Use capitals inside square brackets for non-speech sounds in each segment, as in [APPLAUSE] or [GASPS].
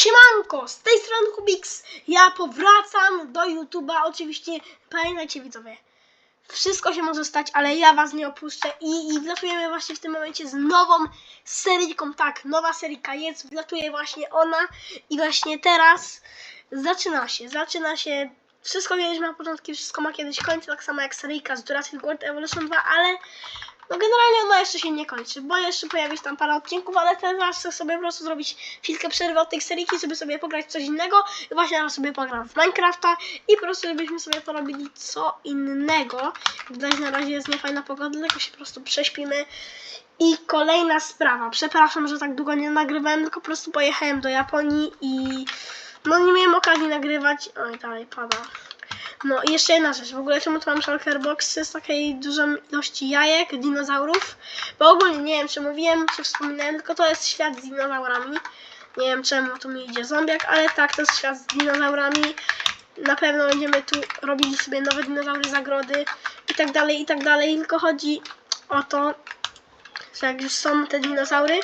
Siemanko, z tej strony Kubix. Ja powracam do YouTube'a. Oczywiście pamiętajcie widzowie, wszystko się może stać, ale ja was nie opuszczę i, i wlatujemy właśnie w tym momencie z nową seryjką. Tak, nowa seryjka jest, wlatuje właśnie ona i właśnie teraz zaczyna się, zaczyna się. Wszystko mieliśmy na początku, wszystko ma kiedyś końce, tak samo jak seryjka z Jurassic World Evolution 2, ale no generalnie ona jeszcze się nie kończy, bo jeszcze pojawi się tam parę odcinków, ale teraz chcę sobie po prostu zrobić chwilkę przerwy od tej seryjki, żeby sobie pograć coś innego. I właśnie teraz sobie pogram w Minecrafta i po prostu żebyśmy sobie porobili co innego. Widać na razie jest niefajna pogoda, tylko się po prostu prześpimy. I kolejna sprawa. Przepraszam, że tak długo nie nagrywałem, tylko po prostu pojechałem do Japonii i no nie miałem okazji nagrywać. Oj, dalej pada. No i jeszcze jedna rzecz, w ogóle czemu tu mam shulker boxy z takiej dużej ilości jajek, dinozaurów? Bo ogólnie nie wiem, czy mówiłem, czy wspominałem, tylko to jest świat z dinozaurami. Nie wiem czemu tu mi idzie zombiak, ale tak, to jest świat z dinozaurami. Na pewno będziemy tu robili sobie nowe dinozaury, zagrody i tak dalej, i tak dalej. Tylko chodzi o to, że jak już są te dinozaury,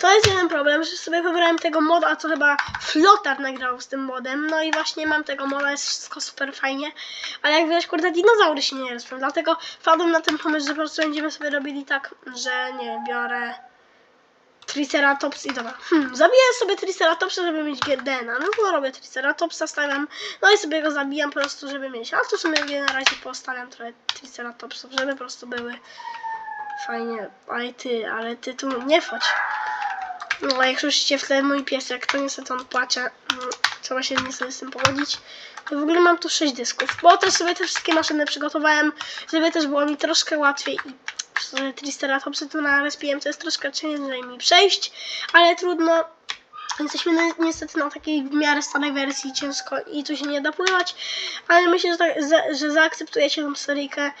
to jest jeden problem, że sobie wybrałem tego moda, co chyba Flotar nagrał z tym modem, no i właśnie mam tego moda, jest wszystko super fajnie, ale jak widać, kurde, dinozaury się nie respią, dlatego wpadłem na ten pomysł, że po prostu będziemy sobie robili tak, że nie biorę Triceratops i dobra, hmm, zabiję sobie Triceratopsa, żeby mieć Gerdena, no to robię Triceratopsa, stawiam, no i sobie go zabijam po prostu, żeby mieć, a tu sobie na razie postawiam trochę Triceratopsów, żeby po prostu były Fajnie, ale ty, ale ty tu nie wchodź. No, a jak słyszycie w tle mój piesek, to niestety on płacze. No, Trzeba się niestety z tym pogodzić. I w ogóle mam tu 6 dysków, bo też sobie te wszystkie maszyny przygotowałem, żeby też było mi troszkę łatwiej i Triceratopsy tu na respiłem, to jest troszkę ciężej mi przejść, ale trudno. Jesteśmy ni- niestety na takiej w miarę starej wersji, ciężko i tu się nie da pływać, ale myślę, że, tak, za, że zaakceptujecie tą seryjkę.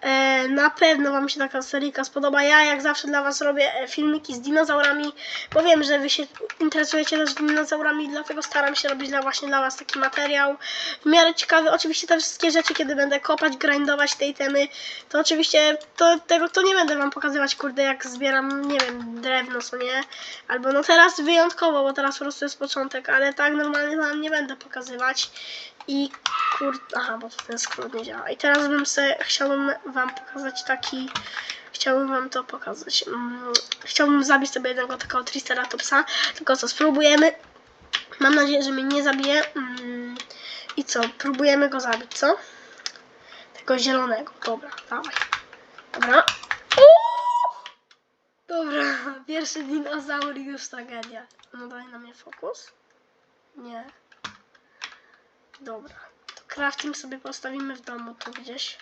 E, na pewno Wam się taka seryjka spodoba. Ja jak zawsze dla Was robię e, filmiki z dinozaurami, bo wiem, że Wy się interesujecie też dinozaurami, dlatego staram się robić dla, właśnie dla Was taki materiał w miarę ciekawy. Oczywiście te wszystkie rzeczy, kiedy będę kopać, grindować tej temy, to oczywiście to, tego to nie będę Wam pokazywać, kurde, jak zbieram, nie wiem, drewno, co nie? Albo no teraz wyjątkowo, bo teraz po prostu jest początek, ale tak normalnie Wam nie będę pokazywać. I kur... Aha, bo to ten skrót nie działa. I teraz bym se chciałbym wam pokazać taki... Chciałbym wam to pokazać. Mm, chciałbym zabić sobie jednego takiego Triceratopsa. Tylko co, spróbujemy. Mam nadzieję, że mnie nie zabije. Mm, I co, próbujemy go zabić, co? Tego zielonego. Dobra, dawaj. Dobra. Dobra, [LAUGHS] pierwszy dinozaur już tragedia. No daj na mnie fokus. Nie. Dobra, to crafting sobie postawimy w domu tu gdzieś.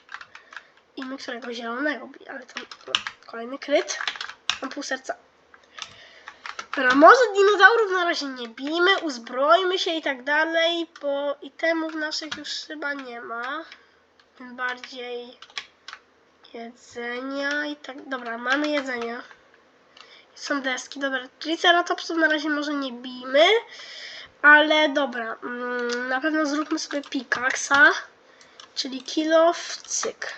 I my którego zielonego, ale tam no, kolejny kryt. Mam pół serca. Dobra, może dinozaurów na razie nie bijmy, uzbrojmy się i tak dalej, bo itemów naszych już chyba nie ma. Tym bardziej jedzenia i tak. Dobra, mamy jedzenie. Są deski, dobra. Triceratopsów na razie może nie bijmy. Ale dobra, mm, na pewno zróbmy sobie pikaksa, czyli kilo w cyk.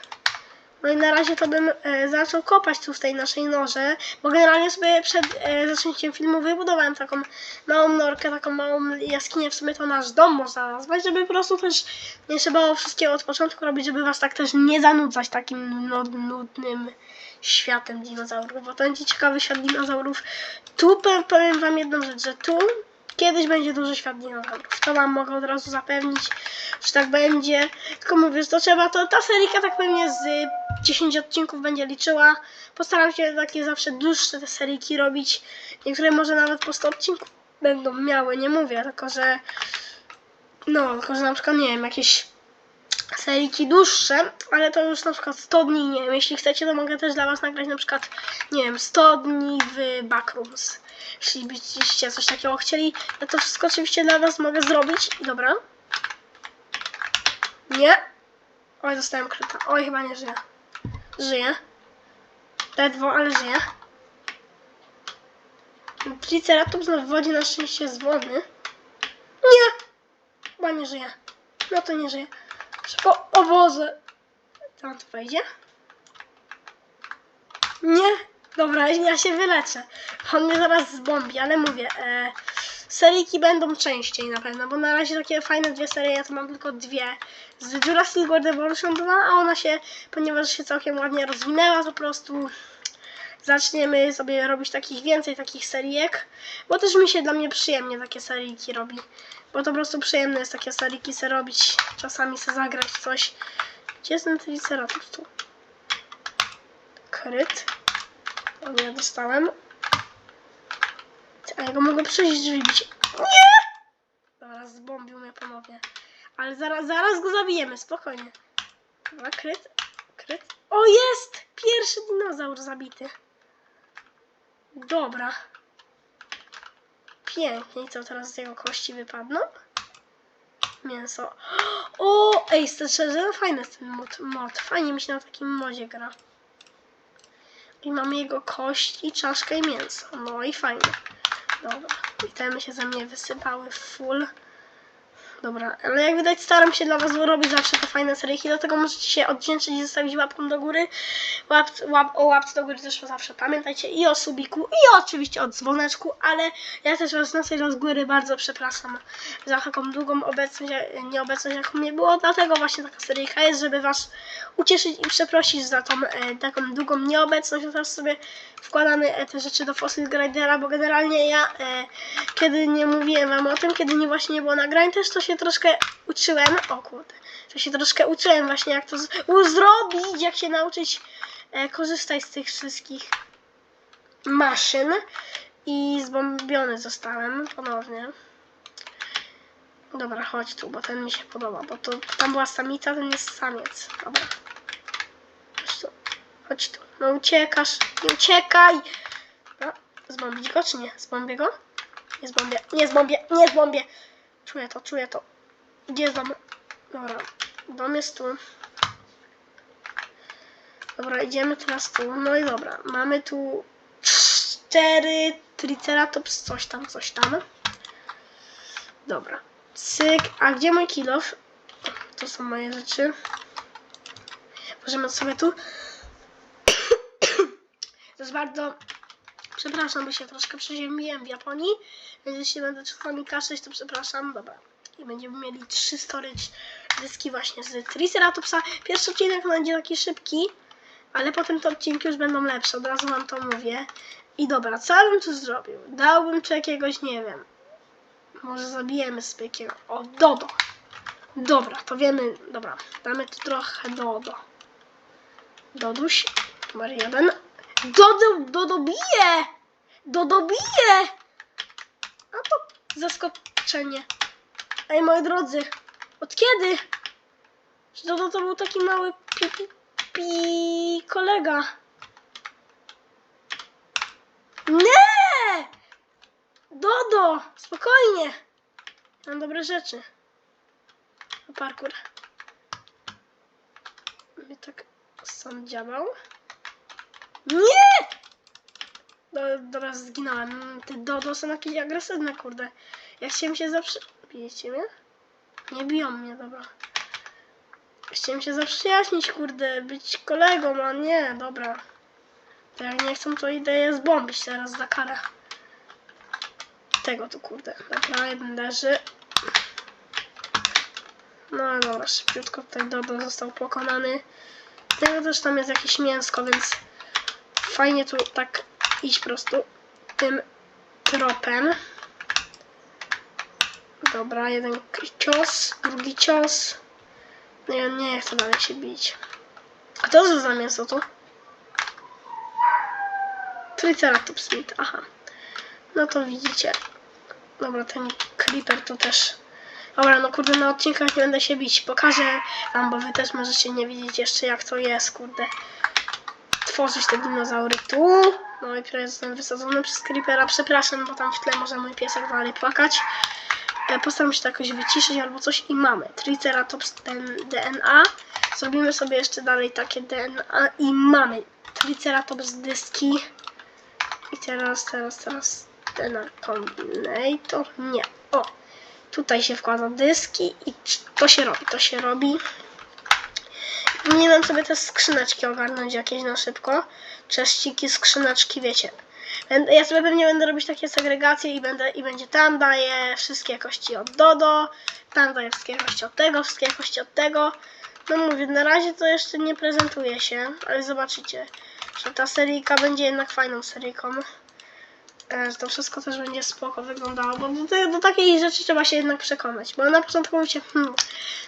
No i na razie to bym e, zaczął kopać tu w tej naszej norze, bo generalnie sobie przed e, zaczęciem filmu wybudowałem taką małą norkę, taką małą jaskinię, w sumie to nasz dom można nazwać, żeby po prostu też nie trzeba było wszystkiego od początku robić, żeby was tak też nie zanudzać takim nudnym światem dinozaurów, bo to będzie ciekawy świat dinozaurów. Tu powiem wam jedną rzecz, że tu kiedyś będzie duży świat dinozaurów. To wam mogę od razu zapewnić, że tak będzie. Tylko mówię, że to trzeba, to ta seryjka tak pewnie z y, 10 odcinków będzie liczyła. Postaram się takie zawsze dłuższe te seryjki robić. Niektóre może nawet po 100 odcinków będą miały, nie mówię, tylko że no, tylko że na przykład, nie wiem, jakieś seryjki dłuższe, ale to już na przykład 100 dni, nie wiem, jeśli chcecie, to mogę też dla was nagrać na przykład, nie wiem, 100 dni w Backrooms. Jeśli byście coś takiego chcieli, ja to wszystko oczywiście dla was mogę zrobić. Dobra. Nie. Oj, zostałem kryta. Oj, chyba nie żyje. Żyje. Ledwo, ale żyje. Triceratops na wodzie na szczęście jest. Nie. Chyba nie żyje. No to nie żyje. Szybko, o Boże. Tam to wejdzie? Nie. Dobra, ja się wyleczę. On mnie zaraz zbombi, ale mówię, e, seryjki będą częściej na pewno, bo na razie takie fajne dwie serie, ja to mam tylko dwie. Z Jurassic World Evolution 2, a ona się, ponieważ się całkiem ładnie rozwinęła, po prostu zaczniemy sobie robić takich więcej takich serijek, bo też mi się dla mnie przyjemnie takie seryjki robi. Bo to po prostu przyjemne jest takie seryjki se robić, czasami se zagrać coś. Gdzie jest ten Triceratops tu? Kryt. O nie, dostałem. A ja go mogę przejść drzwi bić. Nie! Zaraz zbombił mnie ponownie. Ale zaraz, zaraz go zabijemy, spokojnie. Dobra, kryt. Kryt. O, jest! Pierwszy dinozaur zabity. Dobra. Pięknie. I co teraz z jego kości wypadną? Mięso. [GASPS] O, ej, szczerze, fajny jest ten mod, mod. Fajnie mi się na takim modzie gra. I mamy jego kości, czaszkę i mięso. No i fajnie. Dobra. Te się ze mnie wysypały full. Dobra, ale jak widać staram się dla Was robić zawsze te fajne seryjki, dlatego możecie się odwdzięczyć i zostawić łapką do góry. Łap, łap, o łapce do góry też zawsze pamiętajcie i o subiku i oczywiście o dzwoneczku, ale ja też Was na serio z góry bardzo przepraszam za taką długą obecność, nieobecność jaką nie było, dlatego właśnie taka seryjka jest, żeby Was ucieszyć i przeprosić za tą e, taką długą nieobecność. Teraz sobie wkładamy e, te rzeczy do Fossil Grindera, bo generalnie ja e, kiedy nie mówiłem Wam o tym, kiedy nie właśnie nie było nagrań, też to się troszkę uczyłem, o kurde, to się troszkę uczyłem właśnie jak to z, zrobić, jak się nauczyć e, korzystać z tych wszystkich maszyn i zbombiony zostałem ponownie. Dobra, chodź tu, bo ten mi się podoba, bo to tam była samica, ten jest samiec. Dobra. Chodź tu. Chodź tu. No uciekasz. Nie uciekaj! No, zbombić go czy nie? Zbombię go? Nie zbombię, nie zbombię, nie zbombię! Czuję to, czuję to. Gdzie jest dom? Dobra, dom jest tu. Dobra, idziemy teraz tu. No i dobra, mamy tu cztery triceratops, coś tam, coś tam. Dobra. Cyk. A gdzie mój kilof? To są moje rzeczy. Możemy sobie tu. To jest bardzo. Przepraszam, bo się troszkę przeziębiłem w Japonii. Więc jeśli będę czasami kaszleć, to przepraszam. Dobra. I będziemy mieli trzy storage dyski właśnie z Triceratopsa. Pierwszy odcinek będzie taki szybki, ale potem te odcinki już będą lepsze. Od razu wam to mówię. I dobra, co ja bym tu zrobił? Dałbym tu jakiegoś, nie wiem, może zabijemy spykiego. O, Dodo. Dobra, to wiemy. Dobra, damy tu trochę Dodo. Doduś. Numer jeden. Dodo, Dodo bije! Dodo bije! A to zaskoczenie. Ej, moi drodzy, od kiedy? Że Dodo to był taki mały pi, pi, pi kolega. Nie! Dodo, spokojnie. Mam dobre rzeczy. Parkour. Mnie tak sam działał. Nie! Do, dobra, zginąłem. Te Dodo są jakieś agresywne, kurde. Ja chciałem się zawsze... Bijecie mnie? Nie biją mnie, dobra. Chciałem się zaprzyjaźnić, kurde, być kolegą, a nie, dobra. To jak nie chcą, to idę je zbombić teraz za karę. Tego tu, kurde. Dobra, jeden leży. No dobra, szybciutko tutaj Dodo został pokonany. Tego też tam jest jakieś mięsko, więc fajnie tu tak iść po prostu tym tropem. Dobra, jeden cios, drugi cios. No ja nie chcę dalej się bić. A to co za mięso tu? Triceratops Smith, aha. No to widzicie. Dobra, ten creeper tu też. Dobra, no kurde, na odcinkach nie będę się bić. Pokażę wam, bo wy też możecie nie wiedzieć jeszcze jak to jest, kurde. Tworzyć te dinozaury tu. No i prawie zostałem wysadzony przez creepera. Przepraszam, bo tam w tle może mój piesek dalej płakać. E, Postaram się to jakoś wyciszyć albo coś i mamy. Triceratops DNA. Zrobimy sobie jeszcze dalej takie DNA i mamy Triceratops dyski. I teraz, teraz, teraz ten kombinator. Nie. O, tutaj się wkłada dyski i to się robi, to się robi. Powinienem sobie te skrzyneczki ogarnąć jakieś na szybko. Cześciki, skrzyneczki, wiecie. Ja sobie pewnie będę robić takie segregacje i będę i będzie tam daję wszystkie kości od Dodo, tam daję wszystkie kości od tego, wszystkie kości od tego. No mówię, na razie to jeszcze nie prezentuje się, ale zobaczycie, że ta seryjka będzie jednak fajną seryjką. E, to wszystko też będzie spoko wyglądało, bo do, do takiej rzeczy trzeba się jednak przekonać, bo na początku mówicie, hmm,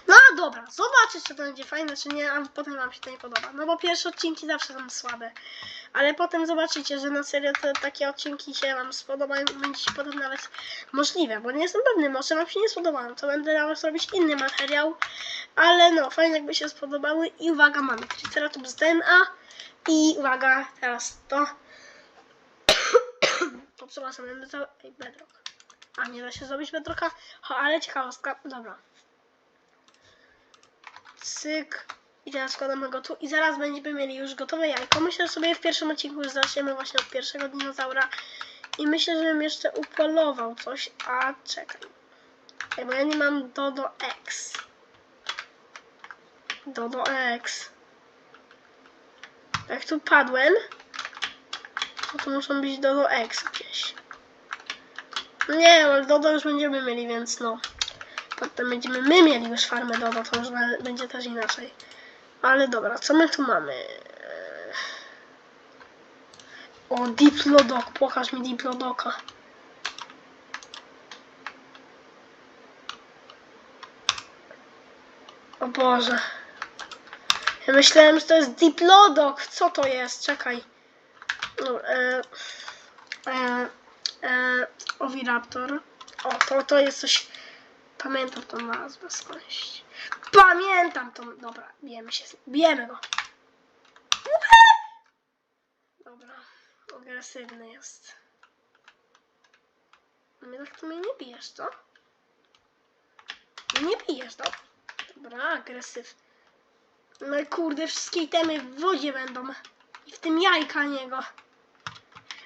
no dobra, zobaczyć czy to będzie fajne, czy nie, a potem wam się to nie podoba. No bo pierwsze odcinki zawsze są słabe, ale potem zobaczycie, że na serio te takie odcinki się wam spodobają i będzie się potem nawet możliwe, bo nie jestem pewny, może wam się nie spodobają, to będę was robić inny materiał, ale no, fajnie jakby się spodobały i uwaga, mamy Triceratops DNA i uwaga, teraz to cały... Ej, bedrock. A nie da się zrobić bedrocka? Ho, ale ciekawostka. Dobra. Cyk. I teraz składamy go tu i zaraz będziemy mieli już gotowe jajko. Myślę, że sobie w pierwszym odcinku już zaczniemy właśnie od pierwszego dinozaura. I myślę, żebym jeszcze upolował coś. A czekaj. Ej, bo ja nie mam Dodo X. Dodo X. Jak tu padłem, to tu muszą być Dodo X gdzieś. No nie, ale Dodo już będziemy mieli, więc no. Potem będziemy my mieli już farmę Dodo, to już będzie też inaczej. Ale dobra, co my tu mamy? O, Diplodok, pokaż mi Diplodoka. O Boże. Ja myślałem, że to jest Diplodok. Co to jest? Czekaj. No, e, e, e, Oviraptor. O, to, to jest coś. Pamiętam tą nazwę skądś. Pamiętam tą. Dobra, bijemy się. Bijemy go. Dobra, agresywny jest. Mnie tak to mnie nie bijesz, co? Nie bijesz, no. Dobra, agresyw. No i kurde, wszystkie itemy w wodzie będą. I w tym jajka niego.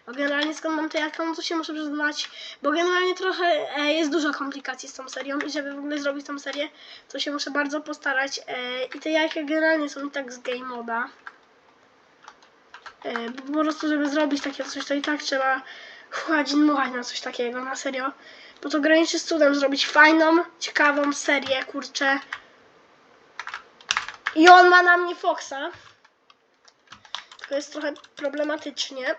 Bo generalnie skąd mam te no to się muszę przyznać, bo generalnie trochę e, jest dużo komplikacji z tą serią i żeby w ogóle zrobić tą serię, to się muszę bardzo postarać. E, I te jajka generalnie są i tak z game moda. E, bo po prostu, żeby zrobić takie coś, to i tak trzeba chłać i dmuchać na coś takiego, na serio. Bo to graniczy z cudem zrobić fajną, ciekawą serię, kurczę. I on ma na mnie Foxa. Tylko jest trochę problematycznie.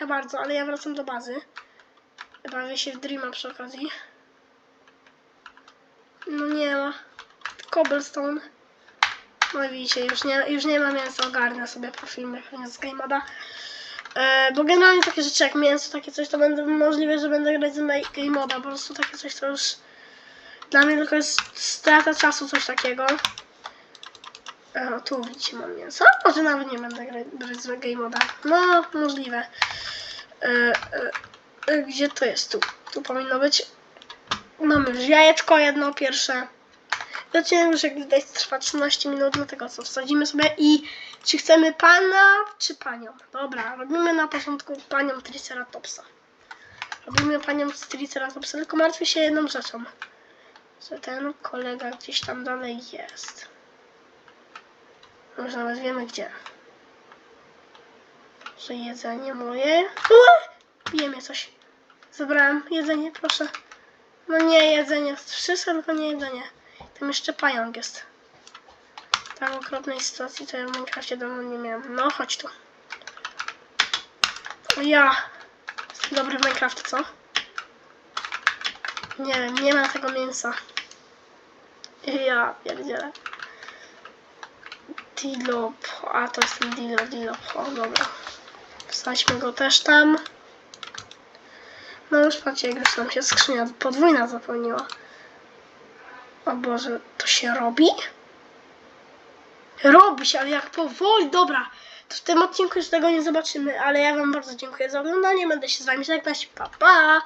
Trochę bardzo, ale ja wracam do bazy. Bawię się w Dreama przy okazji. No nie ma. Cobblestone. No widzicie, już nie, już nie ma mięsa, ogarnę sobie po filmie Game Moda. E, bo generalnie takie rzeczy jak mięso, takie coś, to będę możliwe, że będę grać z Game Moda. Po prostu takie coś to już dla mnie tylko jest strata czasu, coś takiego. E, tu widzicie mam mięso. Może nawet nie będę grać, grać z Game Moda. No, możliwe. E, e, e, gdzie to jest? Tu. Tu powinno być. Mamy już jajeczko jedno, pierwsze. Zaczynamy już jak widać trwa 13 minut, dlatego co wsadzimy sobie i czy chcemy pana, czy panią? Dobra, robimy na początku panią Triceratopsa. Robimy panią Triceratopsa, tylko martwię się jedną rzeczą. Że ten kolega gdzieś tam dalej jest. Może nawet wiemy gdzie. Że jedzenie moje. Ue! Bije mnie coś. Zabrałem jedzenie, proszę. No nie, jedzenie. Wszystko, tylko nie jedzenie. Tam jeszcze pająk jest. Tak okropnej sytuacji to ja w Minecrafcie dawno nie miałem. No, chodź tu. O ja. Jestem dobry w Minecraft, co? Nie wiem, nie ma tego mięsa. Ja pierdzielę. Dilop. A, to jest Dilop, Dilop. O, dobra. Wsadźmy go też tam. No już patrzcie, jak już nam się skrzynia podwójna zapełniła. O Boże, to się robi? Robi się, ale jak powoli. Dobra, to w tym odcinku już tego nie zobaczymy, ale ja Wam bardzo dziękuję za oglądanie. Będę się z Wami żegnać. Pa, pa!